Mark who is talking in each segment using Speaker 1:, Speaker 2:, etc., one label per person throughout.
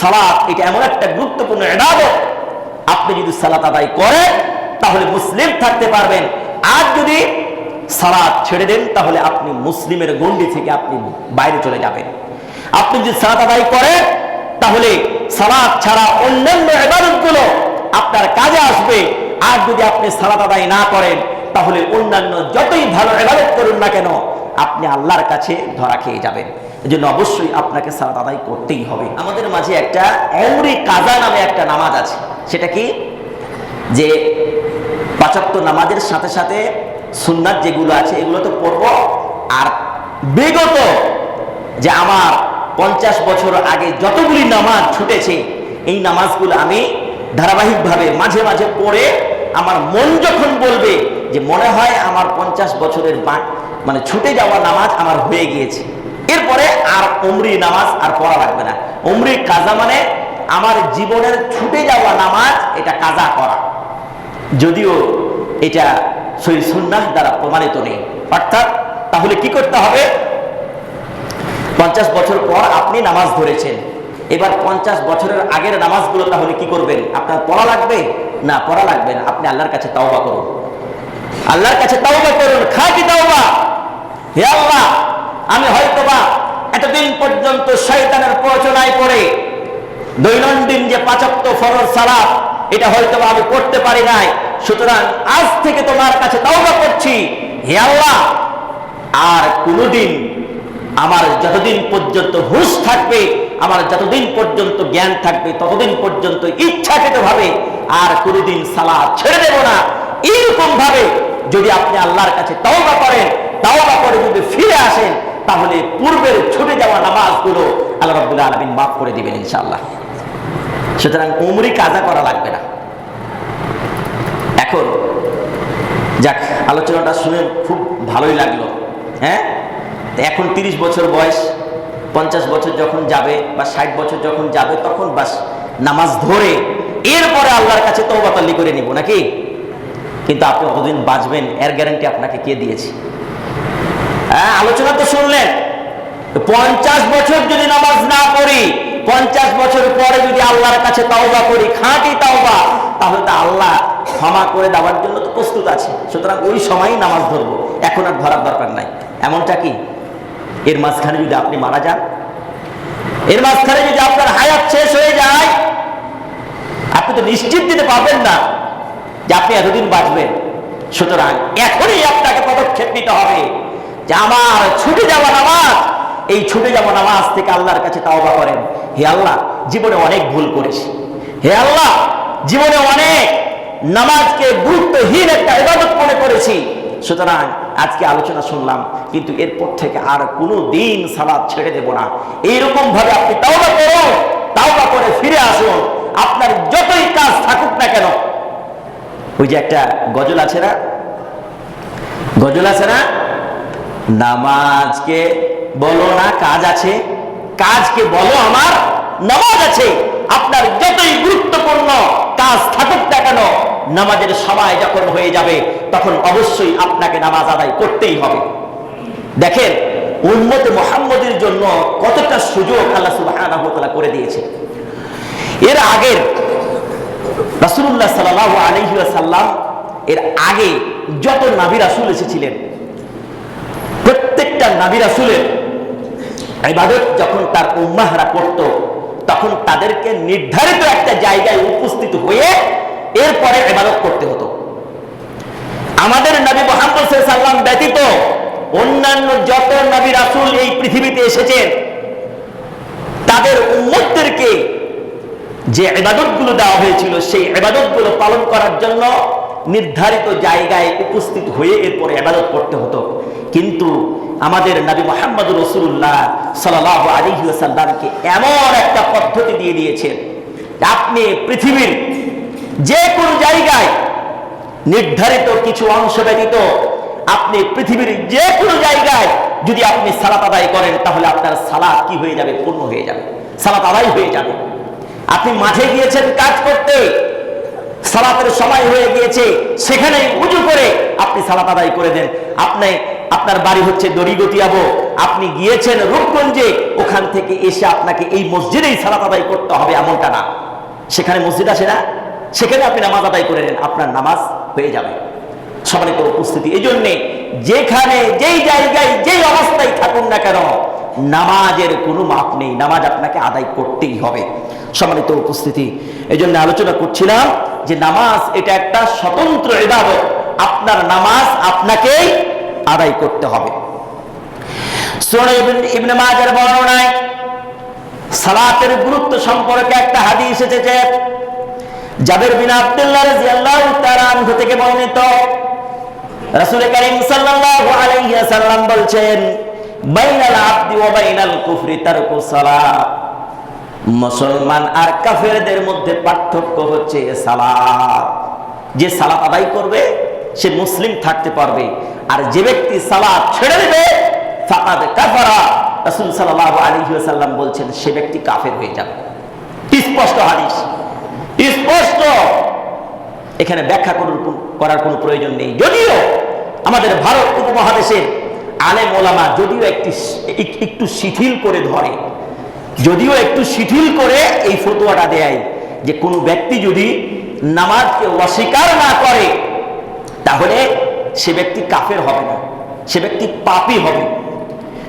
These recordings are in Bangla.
Speaker 1: সালাত, এটা এমন একটা গুরুত্বপূর্ণ এবাদত। আপনি যদি সালাত আদায় করেন, তাহলে মুসলিম থাকতে পারবেন। আর যদি সালাত ছেড়ে দেন, তাহলে আপনি মুসলিমের গণ্ডি থেকে আপনি বাইরে চলে যাবেন। আপনি যদি সালাত আদায় করেন, তাহলে সালাত ছাড়া অন্যান্য এবাদতগুলো আপনার কাজে আসবে। আর যদি আপনি সালাত আদায় না করেন, তাহলে অন্যান্য যতই ভালো এবাদত করুন না কেন, আপনি আল্লাহর কাছে ধরা খেয়ে যাবেন। এজন্য অবশ্যই আপনাকে সালাত আদায় করতেই হবে। আমাদের মাঝে একটা অমরি কাজা নামে একটা নামাজ আছে। সেটা কি? যে পাঁচাত্তর নামাজের সাথে সাথে সুন্নাত যেগুলো আছে, এগুলো তো পড়ব। আর বিগত যে আমার পঞ্চাশ বছর আগে যতগুলি নামাজ ছুটেছে, এই নামাজগুলো আমি ধারাবাহিকভাবে মাঝে মাঝে পড়ে আমার মন যখন বলবে যে মনে হয় আমার পঞ্চাশ বছরের মানে ছুটে যাওয়া নামাজ আমার হয়ে গিয়েছে। এরপরে আর উমরি নামাজ আর পড়া লাগবে না। উমরি কাজা মানে আমার জীবনের ছুটে যাওয়া নামাজ, এটা কাজা করা। যদিও এটা সই সুন্নাহ দ্বারা প্রমাণিত নেই। অর্থাৎ তাহলে কি করতে হবে? পঞ্চাশ বছর পর আপনি নামাজ ধরেছেন। এবার পঞ্চাশ বছরের আগের নামাজগুলো তাহলে কি করবেন? আপনার পড়া লাগবে? না, পড়া লাগবে না। আপনি আল্লাহর কাছে তাওবা করুন। আল্লাহর কাছে তাওবা করুন। খাঁটি তাওবা। হে আল্লাহ! আমি হয়তোবা এতদিন পর্যন্ত শয়তানের প্রচনায় পড়ে দৈনন্দিন যে পাচক্ত ফরজ সালাত, এটা হয়তো বা আমি করতে পারি নাই। সুতরাং আজ থেকে তোমার কাছে তাওবা করছি, হে আল্লাহ, আর কোনোদিন আমার যতদিন পর্যন্ত হুশ থাকবে, আমার যতদিন পর্যন্ত জ্ঞান থাকবে, ততদিন পর্যন্ত ইচ্ছাকৃত ভাবে আর কোনোদিন সালাদ ছেড়ে দেব না। এইরকম ভাবে যদি আপনি আল্লাহর কাছে তাওবা করেন, তাওবা করে যদি ফিরে আসেন তাহলে পূর্বের ছুটে যাওয়া নামাজগুলো আল্লাহ রাব্বুল আলামিন মাফ করে দিবেন ইনশাল্লাহ সুতরাং উমরি কাজা করা লাগবে না। এখন যাক, আলোচনাটা শুনে খুব ভালোই লাগল হ্যাঁ? এখন তিরিশ বছর বয়স, পঞ্চাশ বছর যখন যাবে বা ষাট বছর যখন যাবে, তখন বাস নামাজ ধরে এরপরে আল্লাহর কাছে তৌবাতাল্লি করে নিব, নাকি? কিন্তু আপনি কতদিন বাঁচবেন, এর গ্যারান্টি আপনাকে কে দিয়েছে? হ্যাঁ আলোচনা তো শুনলেন। পঞ্চাশ বছর যদি নামাজ না পড়ি, পঞ্চাশ বছর পরে যদি আল্লাহর কাছে তাওবা করি, খাঁটি তাওবা, তাহলে তো আল্লাহ ক্ষমা করে দেওয়ার জন্য তো প্রস্তুত আছে। সুতরাং ওই সময়ই নামাজ ধরবো। এখন আর ধরার দরকার নাই। এমনটা কি? এর মাঝখানে যদি আপনি মারা যান, এর মাঝখানে যদি আপনার হায়াত শেষ হয়ে যায়, আপনি তো নিশ্চিত দিতে পারবেন না যে আপনি এতদিন বাঁচবেন। সুতরাং এখনই আপনাকে পদক্ষেপ নিতে হবে। যে আমার ছুটে যাওয়া নামাজ, এই ছুটে যাওয়া নামাজ থেকে আল্লাহর কাছে তাওবা করেন। হে আল্লাহ, জীবনে অনেক ভুল করেছি। হে আল্লাহ, জীবনে অনেক নামাজকে গুরুত্বহীন একটা ইবাদত মনে করেছি। সুতরাং আজকে আলোচনা শুনলাম, কিন্তু এরপর থেকে আর কোনো দিন সালাদ ছেড়ে দেব না। এইরকম ভাবে আপনি তাওবা করুন, তাওবা করে ফিরে আসুন। আপনার যতই কাজ থাকুক না কেন। ওই যে একটা গজল আছে না? গজল আছে না? নামাজকে বলো না, কাজ আছে? কাজকে বলো আমার, নামাজ আছে। আপনার যতই গুরুত্বপূর্ণ কাজ থাকুক না কেন, নামাজের সময় যখন হয়ে যাবে, তখন অবশ্যই আপনাকে নামাজ আদায় করতেই হবে। দেখেন উন্মতে মোহাম্মদের জন্য কতটা সুযোগ আল্লাহ ওয়া করে দিয়েছে। এর আগের রাসূলুল্লাহ সাল্লাল্লাহু আলাইহি ওয়াসাল্লাম, এর আগে যত নাবী রাসূল এসেছিলেন প্রত্যেকটা নাবী রাসূলের ইবাদত যখন তার উম্মাহরা করত, তখন তাদেরকে নির্ধারিত একটা জায়গায় উপস্থিত হয়ে এরপরে ইবাদত করতে হতো। আমাদের নবী মোহাম্মদ সাল্লাম ব্যতীত অন্যান্য যত নবী রাসূল এই পৃথিবীতে এসেছেন, তাদের উম্মতদেরকে যে ইবাদতগুলো দেওয়া হয়েছিল, সেই ইবাদতগুলো পালন করার জন্য নির্ধারিত জায়গায় উপস্থিত হয়ে এরপরে ইবাদত করতে হতো। কিন্তু আমাদের নবী মোহাম্মদ রসুল্লাহ সাল্লাহ আলী সাল্লামকে এমন একটা পদ্ধতি দিয়ে দিয়েছেন। আপনি পৃথিবীর যে কোনো জায়গায় নির্ধারিত কিছু অংশ ব্যতীত আপনি পৃথিবীর যে কোনো জায়গায় যদি আপনি সালাত আদায় করেন, তাহলে আপনার সালাত কি হয়ে যাবে? পূর্ণ হয়ে যাবে। সালাত আদায় হয়ে যাবে। আপনি মাঝে গিয়েছেন কাজ করতে, সালাতের সময় হয়ে গিয়েছে সেখানে উঁচু করে আপনি সালাত আদায় করে দেন। আপনি আপনার বাড়ি হচ্ছে দড়িগতিয়াবো আপনি গিয়েছেন রূপগঞ্জে, ওখান থেকে এসে আপনাকে এই মসজিদেই সালাত আদায় করতে হবে এমনটা না। সেখানে মসজিদ আছে না? সেখানে আপনি নামাজ আদায় করে নেন, আপনার নামাজ হয়ে যাবে। সম্মানিত উপস্থিতি। এই জন্যে যেখানে যেই জায়গায় যেই অবস্থায় থাকুন না কেন, নামাজের কোনো মাপ নেই। নামাজ আপনাকে আদায় করতেই হবে। সম্মানিত উপস্থিতি। এই জন্য আলোচনা করছিলাম যে নামাজ এটা একটা স্বতন্ত্র ইবাদত। আপনার নামাজ আপনাকেই আদায় করতে হবে। ইবনে- বর্ণনায় সালাতের গুরুত্ব সম্পর্কে একটা হাদিস এসেছে। জাবের বিন আব্দুল্লাহ থেকে বর্ণিত। রাসূল করিম সাল্লাল্লাহু আলাইহি বলছেন, বাইনাল আবদি ওয়া বাইনাল কুফরি তারকু সালাত। মুসলমান আর কাফেরদের মধ্যে পার্থক্য হচ্ছে সালাত। যে সালাত আদায় করবে সে মুসলিম থাকতে পারবে। আর যে ব্যক্তি সালাত ছেড়ে দেবে, ফাকাদ কাফারা। রাসূল আলাইহি ওয়াসাল্লাম বলছেন, সে ব্যক্তি কাফের হয়ে যাবে। স্পষ্ট হাদিস। স্পষ্ট। এখানে ব্যাখ্যা করার কোনো প্রয়োজন নেই। যদিও আমাদের ভারত উপমহাদেশের আলেম ওলামা যদিও একটি একটু শিথিল করে ধরে, যদিও একটু শিথিল করে এই ফতোয়াটা দেয় যে কোনো ব্যক্তি যদি নামাজকে অস্বীকার না করে তাহলে সে ব্যক্তি কাফের হবে না, সে ব্যক্তি পাপি হবে।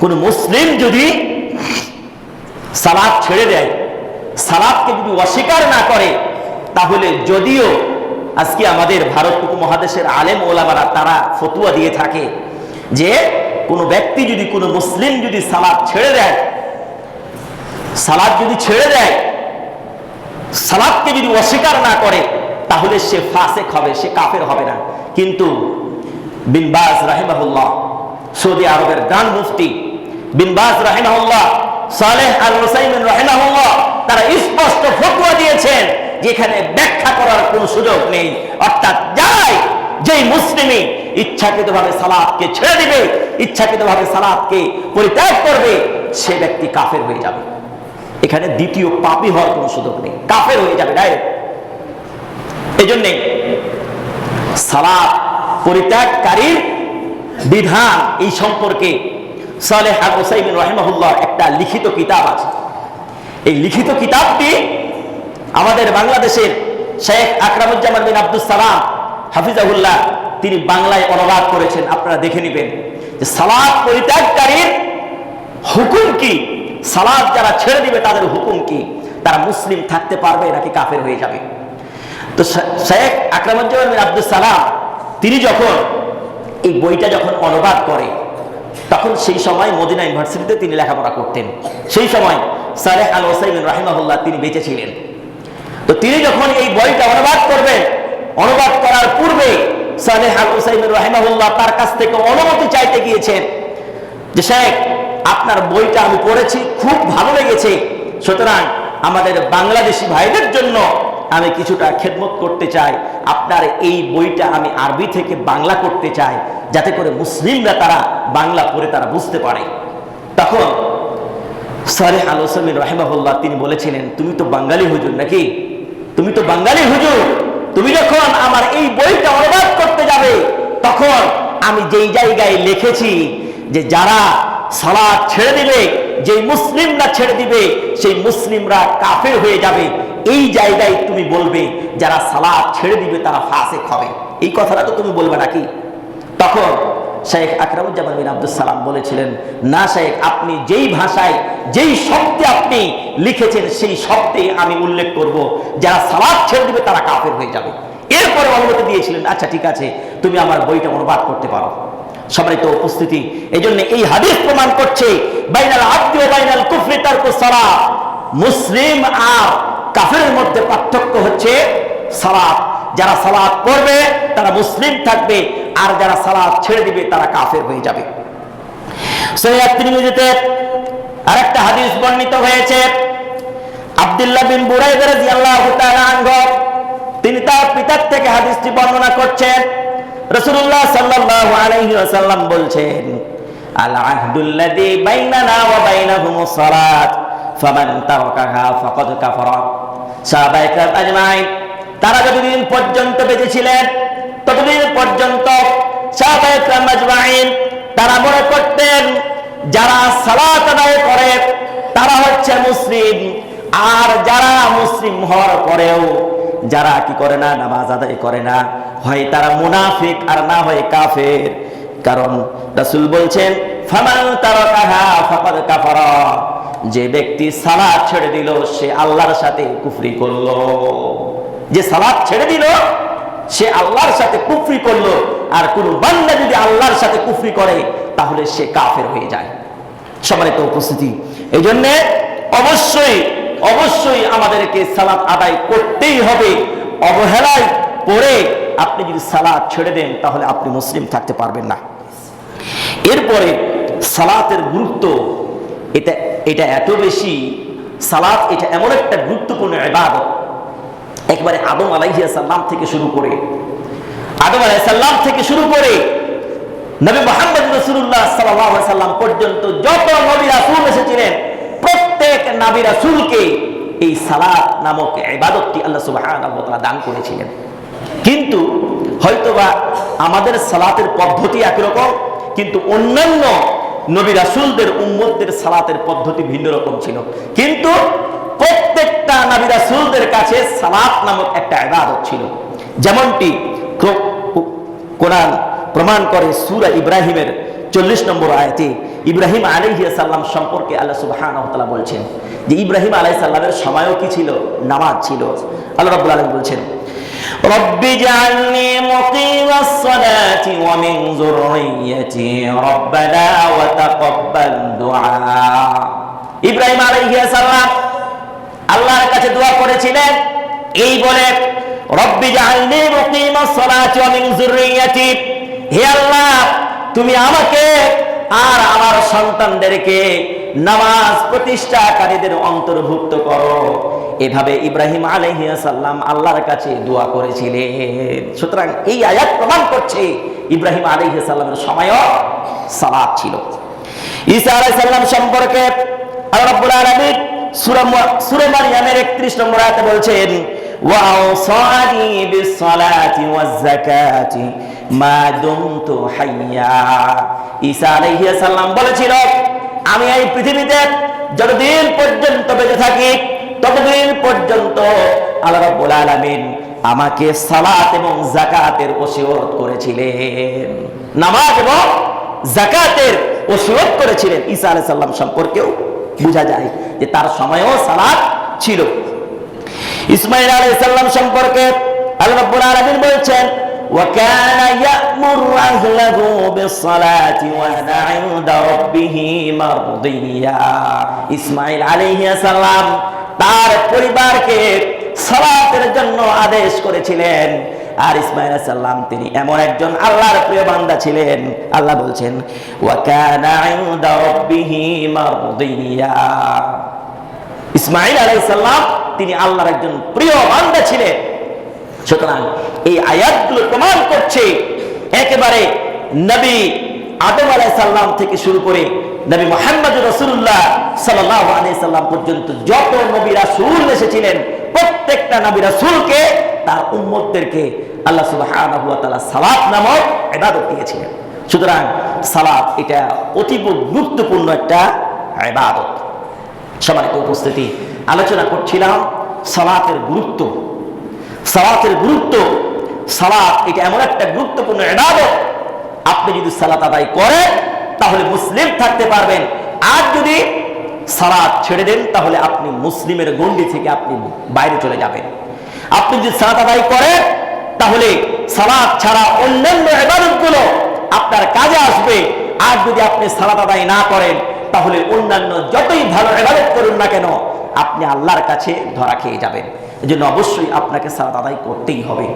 Speaker 1: কোন মুসলিম যদি সালাদ ছেড়ে দেয়, সালাদকে যদি অস্বীকার না করে, তাহলে যদিও আজকে আমাদের ভারত উপমহাদেশের আলেম ওলামারা তারা ফতুয়া দিয়ে থাকে যে কোনো ব্যক্তি যদি কোনো মুসলিম যদি সালাদ ছেড়ে দেয়, সালাদ যদি ছেড়ে দেয়, সালাদকে যদি অস্বীকার না করে, তাহলে সে ফাসেক হবে, সে কাফের হবে না। কিন্তু বিনবাজ রাহিমাহুল্লাহ, সৌদি আরবের গান মুফতি বিনবাজ রাহিমাহুল্লাহ, সালেহ আল হুসাইমিন রাহিমাহুল্লাহ, তারা স্পষ্ট ফতোয়া দিয়েছেন যেখানে ব্যাখ্যা করার কোনো সুযোগ নেই। অর্থাৎ যাই যেই মুসলিমই ইচ্ছাকৃতভাবে সালাদকে ছেড়ে দিবে, ইচ্ছাকৃতভাবে সালাদকে পরিত্যাগ করবে, সে ব্যক্তি কাফের হয়ে যাবে। এখানে দ্বিতীয় পাপি হওয়ার কোনো সুযোগ নেই। কাফের হয়ে যাবে ডাইরেক্ট এই জন্যে সালাদ পরিত্যাগকারীর বিধান এই সম্পর্কে সালেহ ওসাইমিন রহমাহুল্লাহ একটা লিখিত কিতাব আছে। এই লিখিত কিতাবটি আমাদের বাংলাদেশের শেখ আকরামুজ্জামান বিন আব্দুল সালাম হাফিজাহুল্লাহ তিনি বাংলায় অনুবাদ করেছেন, আপনারা দেখে নেবেন যে সালাদ পরিত্যাগকারীর হুকুম কি? সালাদ যারা ছেড়ে দিবে তাদের হুকুম কি? তারা মুসলিম থাকতে পারবে নাকি কাফের হয়ে যাবে? তো শেখ আকরামুজ্জামান বিন আব্দুল সালাম, তিনি যখন এই বইটা যখন অনুবাদ করে, তখন সেই সময় মদিনা ইউনিভার্সিটিতে তিনি লেখাপড়া করতেন। সেই সময় সালেহ আল ওসাইমিন রাহিমাহুল্লাহ তিনি বেঁচে ছিলেন। তো তিনি যখন এই বইটা অনুবাদ করবেন, অনুবাদ করার পূর্বে সালেহ আল ওসাইমিন রাহিমাহুল্লাহ তার কাছ থেকে অনুমতি চাইতে গিয়েছেন যে শেখ আপনার বইটা আমি পড়েছি, খুব ভালো লেগেছে। সুতরাং আমাদের বাংলাদেশি ভাইদের জন্য আমি কিছুটা খেদমত করতে চাই। আপনার এই বইটা আমি আরবি থেকে বাংলা করতে চাই, যাতে করে মুসলিমরা তারা বাংলা পড়ে তারা বুঝতে পারে। তখন সালেহ আল ওসমিন রাহেমাহুল্লাহ তিনি বলেছিলেন, তুমি তো বাঙালি হুজুর নাকি? তুমি তো বাঙালি হুজুর? তুমি যখন আমার এই বইটা অনুবাদ করতে যাবে, তখন আমি যেই জায়গায় লিখেছি যে যারা সালাদ ছেড়ে দিবে, যেই মুসলিমরা ছেড়ে দিবে, সেই মুসলিমরা কাফের হয়ে যাবে। এই জায়গায় তুমি বলবে, যারা সালাদ ছেড়ে দিবে তারা ফাসেক হবে। এই কথাটা তো তুমি বলবে নাকি? তখন শেখ আকরামুজ্জামান বিন আব্দুল সালাম বলেছিলেন, না শেখ, আপনি যেই ভাষায়, যেই শব্দে আপনি লিখেছেন, সেই শব্দে আমি উল্লেখ করব। যারা সালাদ ছেড়ে দিবে তারা কাফের হয়ে যাবে। এরপরে অনুমতি দিয়েছিলেন আচ্ছা ঠিক আছে, তুমি আমার বইটা অনুবাদ করতে পারো। সবাই তো উপস্থিতি। এই জন্য এই হাদিস প্রমাণ করছে, বাইনাল ও বাইনাল কুফরি তারকু সালাত, মুসলিম আর কাফেরের মধ্যে পার্থক্য হচ্ছে সালাত। যারা সালাত পড়বে, তারা মুসলিম থাকবে, আর যারা সালাত ছেড়ে দিবে, তারা কাফের হয়ে যাবে। আরেকটা হাদিস বর্ণিত হয়েছে। আব্দুল্লাহ বিন বুরাইদ রাদিয়াল্লাহু তাআলা তিনি তার পিতার থেকে হাদিসটি বর্ণনা করছেন। রাসূলুল্লাহ সাল্লাল্লাহু আলাইহি বলছেন, আল আহদুল্লাযী বাইনানা ওয়া বাইনাহুমুস সালাত। ফামান তারাকাহা ফাকাদ তারা যতদিন পর্যন্ত বেঁচে ছিলেন, ততদিন পর্যন্ত তারা মনে করতেন, যারা সালাত আদায় করে, তারা হচ্ছে মুসলিম। আর যারা মুসলিম হওয়ার পরেও যারা কি করে না, নামাজ আদায় করে না, হয় তারা মুনাফিক আর না হয় কাফের। কারণ রাসূল বলছেন, ফামান তারাকাহা ফাকাদ কাফারা। যে ব্যক্তি সালাদ ছেড়ে দিল, সে আল্লাহর সাথে কুফরি করল। যে সালাত ছেড়ে দিল, সে আল্লাহর সাথে কুফরি করল। আর কোন বান্দা যদি আল্লাহর সাথে কুফরি করে, তাহলে সে কাফের হয়ে যায়। সম্মানিত উপস্থিতি। এই জন্যে অবশ্যই অবশ্যই আমাদেরকে সালাত আদায় করতেই হবে। অবহেলায় পড়ে আপনি যদি সালাদ ছেড়ে দেন, তাহলে আপনি মুসলিম থাকতে পারবেন না। এরপরে সালাতের গুরুত্ব, এটা এটা এত বেশি, সালাত এটা এমন একটা গুরুত্বপূর্ণ ইবাদত। একবারে আদম আলাইহিয়া সাল্লাম থেকে শুরু করে, আদম আলাইসাল্লাম থেকে শুরু করে নবী মোহাম্মদ রসুল্লাহ সাল্লাহ সাল্লাম পর্যন্ত যত নবী রাসূল এসেছিলেন, প্রত্যেক নবী রাসুলকে এই সালাত নামক ইবাদতটি আল্লাহ ওয়া দান করেছিলেন। কিন্তু হয়তোবা আমাদের সালাতের পদ্ধতি একরকম, কিন্তু অন্যান্য নবী রাসূলদের উম্মতদের সালাতের পদ্ধতি ভিন্ন রকম ছিল। কিন্তু প্রত্যেকটা নবী রাসূলদের কাছে সালাত নামক একটা ইবাদত ছিল। যেমনটি কোরআন প্রমাণ করে সূরা ইব্রাহিমের চল্লিশ নম্বর আয়াতে ইব্রাহিম আলাইহিস সালাম সম্পর্কে আল্লাহ তাআলা বলছেন যে ইব্রাহিম আলাইহিস সালামের সময়ও কি ছিল? নামাজ ছিল। আল্লাহ রাব্বুল আলামিন বলছেন رب اجعلني مقيم الصلاة ومن ذريتي ربنا وتقبل دعاء ইব্রাহিম আলাইহিস সালাম আল্লাহর কাছে দোয়া করেছিলেন এই বলে রব্বি জাআলনি মুকিমাস সালাতি ওয়া মিন যুররিয়াতি হে আল্লাহ তুমি আমাকে আর আমার সন্তানদেরকে নামাজ প্রতিষ্ঠাকারীদের অন্তর্ভুক্ত করো। এভাবে ইব্রাহিম আলাইহিস সালাম আল্লাহর কাছে দোয়া করেছিলেন। সুতরাং এই আয়াত প্রমাণ করছে ইব্রাহিম আলাইহিস সালামের সময়ও সালাত ছিল। ঈসা আলাইহিস সালাম সম্পর্কে আল্লাহ আলামিন সূরা মা- সূরা মারইয়ামের 31 নম্বর আয়াতে বলছেন বলেছিল আমি এই পৃথিবীতে যতদিন পর্যন্ত বেঁচে থাকি, ততদিন পর্যন্ত আল্লাহ রাব্বুল আমাকে সালাত এবং যাকাতের ওসিয়ত করেছিলেন। নামাজ এবং জাকাতের ওসিয়ত করেছিলেন। ঈসা আলাইহিস সালাম সম্পর্কেও বোঝা যায় যে তার সময়ও সালাত ছিল। ইসমাইল আলাইহিস সালাম সম্পর্কে আল্লাহ রাব্বুল আলামিন বলছেন وكان يأمر أهله بالصلاة وكان عند ربه مرضيا ইসমাইল আলাইহিস সালাম তার পরিবারকে সালাতের জন্য আদেশ করেছিলেন আর ইসমাইল আলাইহিস সালাম তিনি এমন একজন আল্লাহর প্রিয় বান্দা ছিলেন আল্লাহ বলছেন ওয়াকানা ইনদা রাব্বিহি মারদিয়া ইসমাইল আলাইহিস সালাম তিনি আল্লাহর একজন প্রিয় বান্দা ছিলেন সুতরাং এই আয়াতগুলো প্রমাণ করছে একেবারে নবী আদম আলাইহিস সালাম থেকে শুরু করে নবী মোহাম্মদ রসুল্লাহ সাল্লাহ আলাই সাল্লাম পর্যন্ত যত নবী রাসূল এসেছিলেন, প্রত্যেকটা নবী রাসূলকে তার উম্মতদেরকে আল্লাহ তাআলা সালাত নামক ইবাদত দিয়েছিলেন। সুতরাং সালাত এটা অতীব গুরুত্বপূর্ণ একটা ইবাদত। সম্মানিত উপস্থিতি, আলোচনা করছিলাম সালাতের গুরুত্ব সালাতের গুরুত্ব, সালাত এটা এমন একটা গুরুত্বপূর্ণ ইবাদত। আপনি যদি সালাত আদায় করেন, তাহলে মুসলিম থাকতে পারবেন। আর যদি সালাত ছেড়ে দেন, তাহলে আপনি মুসলিমের গণ্ডি থেকে আপনি বাইরে চলে যাবেন। আপনি যদি সালাত আদায় করেন, তাহলে সালাত ছাড়া অন্যান্য ইবাদতগুলো আপনার কাজে আসবে। আর যদি আপনি সালাত আদায় না করেন, তাহলে অন্যান্য যতই ভালো ইবাদত করুন না কেন, আপনি আল্লাহর কাছে ধরা খেয়ে যাবেন। এই জন্য অবশ্যই আপনাকে সালাদ আদায় করতেই হবে।